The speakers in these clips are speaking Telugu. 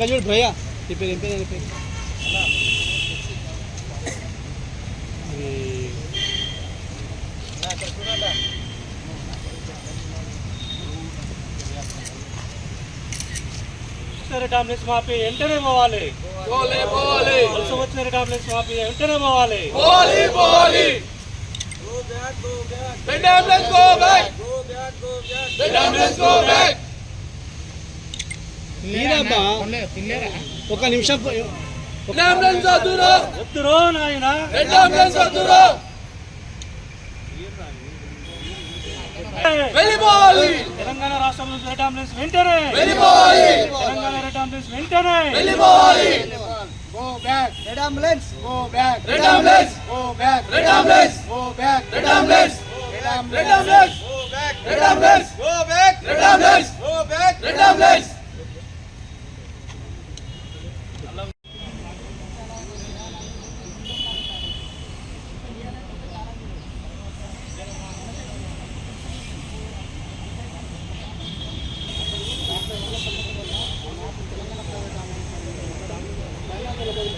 ఇక్కడ చూడు భయ్య నీ పేరు ఏం పేరు నీ పేరు అది టాబ్లెట్స్ మాపి వెంటనే పోవాలి పోలే పోలే వలస వచ్చిన టాబ్లెట్స్ మాపి వెంటనే పోవాలి అంబులెన్స్ గో బ్యాక్ మీరబ్బా ఒక నిమిషం రెడ్ వద్దురో? నాయన. రెడ్ వెళ్ళిపోవాలి. తెలంగాణ రాష్ట్రంలో రెడ్ అంబులెన్స్ వెంటనే. వెళ్ళిపోవాలి. తెలంగాణ రెడ్ అంబులెన్స్ వెంటనే. వెళ్ళిపోవాలి. Go back. Red ambulance Go back. Red ambulance Go back. Red ambulance Red red ambulance. Ambulance red ambulance Go back. Red ambulance Go back. Red ambulance red ambulance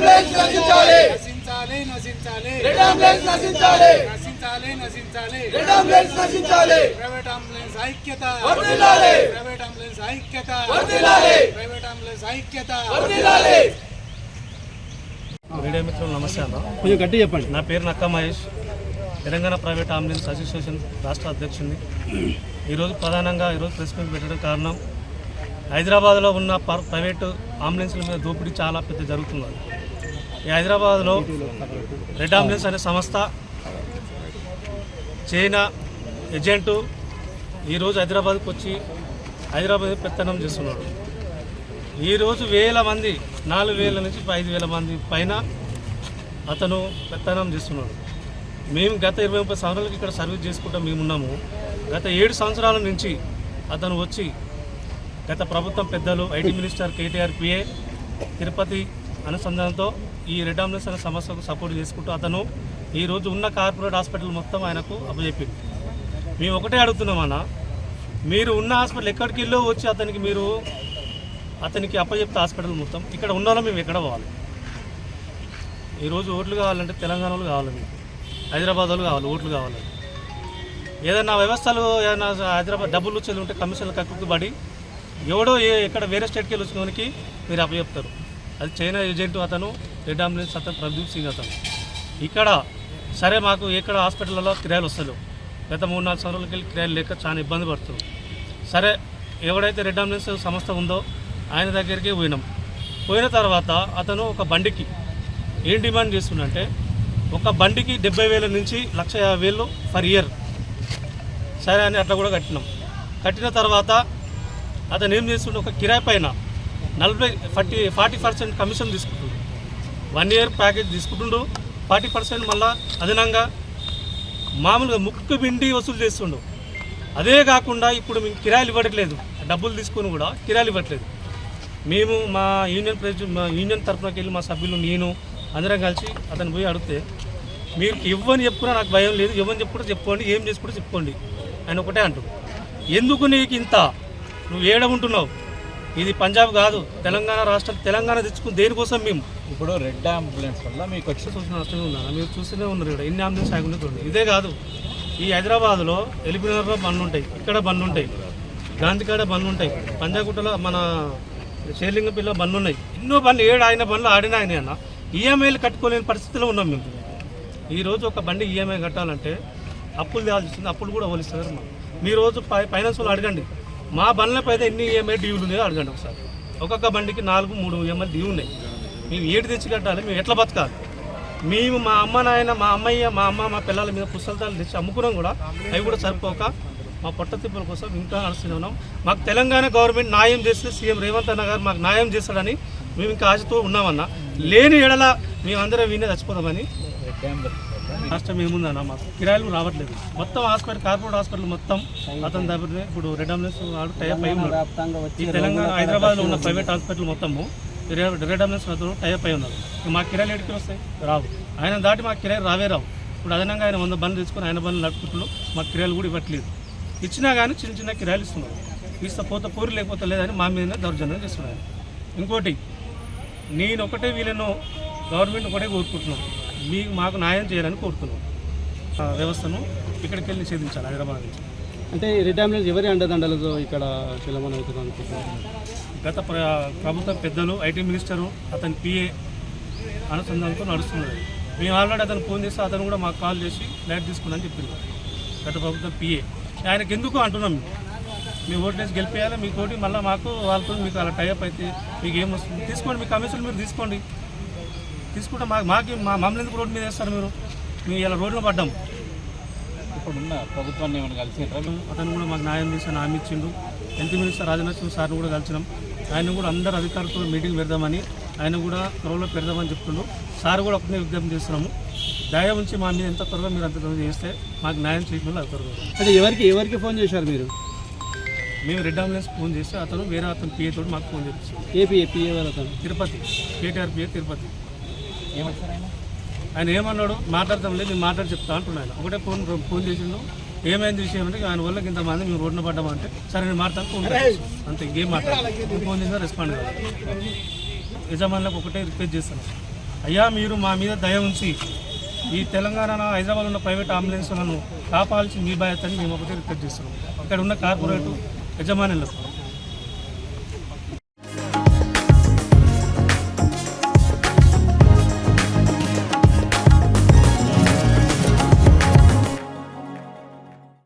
నశించాలి. నశించాలి నశించాలి. రెడ్ అంబులెన్స్ నశించాలి. నశించాలి నశించాలి. రెడ్ అంబులెన్స్ నశించాలి. ప్రైవేట్ అంబులెన్స్ ఐక్యత. వర్ధిల్లాలి. ప్రైవేట్ అంబులెన్స్ ఐక్యత. వర్ధిల్లాలి. ప్రైవేట్ అంబులెన్స్ ఐక్యత. వర్ధిల్లాలి. మీడియా మిత్రులు నమస్తే అన్న. కొంచెం గట్టి చెప్పండి. నా పేరు Nakka Mahesh. Telangana private ambulance association రాష్ట్ర అధ్యక్షుడిని. ఈరోజు ప్రధానంగా ఈరోజు ప్రెస్ మీట్ పెట్టడం కారణం. హైదరాబాద్లో ఉన్న పర్- ప్రైవేటు అంబులెన్స్ల మీద దోపిడీ చాలా పెద్ద జరుగుతున్నది. హైదరాబాద్లో రెడ్ అంబులెన్స్ అనే సంస్థ చైనా ఏజెంటు ఈరోజు హైదరాబాద్కి వచ్చి హైదరాబాద్ పెత్తనం చేస్తున్నాడు. ఈరోజు వేల మంది నాలుగు వేల నుంచి ఐదు వేల మంది పైన అతను పెత్తనం చేస్తున్నాడు. మేము గత ఇరవై ముప్పై సంవత్సరాలకి ఇక్కడ సర్వీస్ చేసుకుంటూ మేము ఉన్నాము. గత ఏడు సంవత్సరాల నుంచి అతను వచ్చి గత ప్రభుత్వం పెద్దలు IT minister KTR PA Tirupati అనుసంధానంతో ఈ రెడ్ అంబులెన్స్ అనే సమస్యకు సపోర్ట్ చేసుకుంటూ అతను ఈరోజు ఉన్న కార్పొరేట్ హాస్పిటల్ మొత్తం ఆయనకు అప్పచెప్పింది మేము ఒకటే అడుగుతున్నామన్నా మీరు ఉన్న హాస్పిటల్ ఎక్కడికి వెళ్ళో వచ్చి అతనికి మీరు అతనికి అప్పచెప్తే హాస్పిటల్ మొత్తం. ఇక్కడ ఉన్న మేము ఎక్కడ పోవాలి? ఈరోజు ఓట్లు కావాలంటే తెలంగాణలో కావాలి మీకు. హైదరాబాద్ వాళ్ళు కావాలి ఓట్లు కావాలి. ఏదైనా వ్యవస్థలు ఏదైనా హైదరాబాద్ డబ్బులు వచ్చేది ఉంటే కమిషన్లు కక్కుబడి ఎవడో ఎక్కడ వేరే స్టేట్కి వెళ్ళి వచ్చినోనికి మీరు అప్పచెప్తారు. అది చైనా ఏజెంట్ అతను రెడ్ అంబులెన్స్ అతను ప్రదీప్ సింగ్ అతను. ఇక్కడ సరే మాకు ఎక్కడ హాస్పిటల్లో కిరాయిలు వస్తలేవు. గత మూడు నాలుగు సంవత్సరాలకి వెళ్ళి కిరాయిలు లేక చాలా ఇబ్బంది పడుతుంది సరే ఎవడైతే రెడ్ అంబులెన్స్ సంస్థ ఉందో ఆయన దగ్గరికి పోయినాం. పోయిన తర్వాత అతను ఒక బండికి ఏం డిమాండ్ చేస్తుండంటే ఒక బండికి డెబ్బై వేల నుంచి లక్ష యాభై వేలు పర్ ఇయర్. సరే అని అట్లా కూడా కట్టినాం. కట్టిన తర్వాత అతను ఏం చేస్తుండే? ఒక కిరాయి పైన నలభై ఫార్టీ ఫార్టీ పర్సెంట్ కమిషన్ తీసుకుంటుండు. వన్ ఇయర్ ప్యాకేజ్ తీసుకుంటుండు. ఫార్టీ పర్సెంట్ మళ్ళా అదనంగా మామూలుగా ముక్కు పిండి వసూలు చేస్తుండు. అదే కాకుండా ఇప్పుడు మేము కిరాయిలు ఇవ్వట్లేదు. డబ్బులు తీసుకొని కూడా కిరాయిలు ఇవ్వట్లేదు. మేము మా యూనియన్ ప్రెసిడెంట్ మా యూనియన్ తరఫునకి వెళ్ళి మా సభ్యులు నేను అందరం కలిసి అతను పోయి అడిగితే మీరు ఇవ్వని చెప్పుకున్నా నాకు భయం లేదు. ఇవ్వని చెప్పుకుంటే చెప్పుకోండి ఏం చేసుకుంటే చెప్పుకోండి. ఆయన ఒకటే అంటు ఎందుకు నీకు ఇంత? నువ్వు ఏడ ఉంటున్నావు? ఇది పంజాబ్ కాదు తెలంగాణ రాష్ట్రం తెలంగాణ తెచ్చుకుని దేనికోసం మేము? ఇప్పుడు రెడ్ అంబులెన్స్ వల్ల మీకు వచ్చి చూసిన నష్టమే ఉన్నా మీరు చూస్తూనే ఉన్నారు ఇక్కడ. ఎన్ని అంబులెన్స్ ఆగుండే చూడండి. ఇదే కాదు ఈ హైదరాబాద్లో ఎలిపినగర్లో బండ్లు ఉంటాయి. ఇక్కడ బండ్లు ఉంటాయి. గాంధీకాడ బండ్లు ఉంటాయి. పంజాగుట్టలో మన షేర్లింగపల్లిలో బండ్లు ఉన్నాయి. ఎన్నో బండ్లు ఏడు ఆయన బండ్లు ఆడిన ఆయన అన్న. ఈఎంఐలు కట్టుకోలేని పరిస్థితిలో ఉన్నాం మేము. ఈరోజు ఒక బండి ఈఎంఐ కట్టాలంటే అప్పులు తేవాల్సి వస్తుంది అప్పులు కూడా పోలిస్తారు మీరు మీ రోజు ఫైనాన్స్ వాళ్ళు అడగండి. మా బండ్లపై అయితే ఎన్ని ఈఎంఐ డ్యూలు ఉన్నాయో అడగండి ఒకసారి. ఒక్కొక్క బండికి నాలుగు మూడు ఈఎంఐ డ్యూ ఉన్నాయి. మేము ఏడు తెచ్చి కట్టాలి? మేము ఎట్లా బతకాలి? మేము మా అమ్మ నాయన మా అమ్మయ్య మా అమ్మ మా పిల్లల మీద పుస్తకాలు తెచ్చి అమ్ముకున్నాం కూడా. అవి కూడా సరిపోక మా పొట్టతిప్పుల కోసం ఇంకా నడుస్తూనే ఉన్నాం. మాకు తెలంగాణ గవర్నమెంట్ న్యాయం చేస్తే సీఎం రేవంత్ అన్న గారు మాకు న్యాయం చేస్తాడని మేము ఇంకా ఆశతో ఉన్నామన్నా. లేని ఎడల మేమందరం వినే చచ్చిపోదామని నష్టం ఏముందన్న మాకు. కిరాయిలు రావట్లేదు. మొత్తం హాస్పిటల్ కార్పొరేట్ హాస్పిటల్ మొత్తం అతని దగ్గర ఇప్పుడు రెడ్ అంబులెన్స్ వాడు టైప్ అయి ఉన్నారు ఈ తెలంగాణ హైదరాబాద్లో ఉన్న ప్రైవేట్ హాస్పిటల్ మొత్తము రెడ్ అంబులెన్స్ అతను టైప్ అయి ఉన్నారు మా కిరాయిలు ఎడికి వస్తాయి? రావు. ఆయన దాటి మా కిరాయి రావే రావు. ఇప్పుడు అదనంగా ఆయన వంద బండ్లు తీసుకొని ఆయన బండ్లు నడుపుకుంటున్నాడు. మా కిరాయిలు కూడా ఇవ్వట్లేదు. ఇచ్చినా కానీ చిన్న చిన్న కిరాయిలు ఇస్తున్నారు. ఇస్తే పోతే పోరు లేకపోతే లేదని మా మీదనే దౌర్జన్యం చేస్తున్నాను ఇంకోటి నేను ఒకటే వీళ్ళను గవర్నమెంట్ ఒకటే కోరుకుంటున్నాను. మీకు మాకు న్యాయం చేయాలని కోరుతున్నాను ఆ వ్యవస్థను ఇక్కడికి వెళ్ళి నిషేధించాలి హైదరాబాద్ నుంచి. అంటే అంబులెన్స్ ఎవరి అండదండలతో ఇక్కడ అవుతుంది అనుకుంటున్నారు? గత ప్ర ప్రభుత్వ పెద్దలు ఐటీ మినిస్టరు అతని పిఏ అనుసంధానంతో నడుస్తున్నది. మేము ఆల్రెడీ అతను ఫోన్ చేస్తే అతను కూడా మాకు కాల్ చేసి లైట్ తీసుకున్నాను చెప్పింది గత ప్రభుత్వం పిఏ ఆయనకి ఎందుకు అంటున్నాం మీ ఓట్లేసి గెలిపేయాలి మీ తోటి మళ్ళీ మాకు వాళ్ళతో మీకు అలా టైప్ అయితే మీకు ఏం వస్తుంది తీసుకోండి మీ కమిషన్ మీరు తీసుకోండి. తీసుకుంటే మాకు మాకు మా మమ్మల్ని ఎందుకు రోడ్డు మీద వేస్తారు మీరు? మేము ఇలా రోడ్లో పడ్డాం. ఇప్పుడున్న ప్రభుత్వాన్ని ఏమైనా కలిసిండ్రా అతను కూడా మాకు న్యాయం చేసి హామీ ఇచ్చిండు. హెల్త్ మినిస్టర్ రాజనరసింహ సార్ని కూడా కలిసినాం. ఆయన కూడా అందరు అధికారులతో మీటింగ్ పెడదామని ఆయన కూడా త్వరలో పెడదామని చెప్తుండు. సార్ కూడా ఒకటే విజ్ఞప్తి చేస్తున్నాము. దయ ఉంచి మా మీద ఎంత త్వరగా మీరు అంత త్వరగా చేస్తే మాకు న్యాయం చేయడంలో అది త్వరగా అంటే ఎవరికి ఎవరికి ఫోన్ చేశారు మీరు? మేము రెడ్ అంబులెన్స్ ఫోన్ చేస్తే అతను వేరే అతను పిఏ తోటి మాకు ఫోన్ చేసి ఏపీ ఏపీ అతను తిరుపతి కేటీఆర్ పిఏ తిరుపతి. ఆయన? ఏమన్నాడు మాట్లాడతాం లేదు నేను మాట్లాడి చెప్తా అంటున్నాను ఆయన. ఒకటే ఫోన్ ఫోన్ చేసిండు. ఏమైంది విషయం అంటే ఆయన వల్ల ఇంతమంది మేము రోడ్డున పడ్డామంటే సరే నేను మాట్లాడుతూ ఫోన్ అంతే ఇంకేం మాట్లాడాలి ఫోన్ చేసినా రెస్పాండ్ కాదు యజమానులకు ఒకటే రిక్వెస్ట్ చేస్తాను. అయ్యా మీరు మా మీద దయ ఉంచి ఈ తెలంగాణ హైదరాబాద్ ఉన్న ప్రైవేట్ అంబులెన్స్లను కాపాల్సి మీ బాధ్యత అని మేము ఒకటే రిక్వెస్ట్ చేస్తున్నాం. ఇక్కడ ఉన్న కార్పొరేట్ యజమానులకు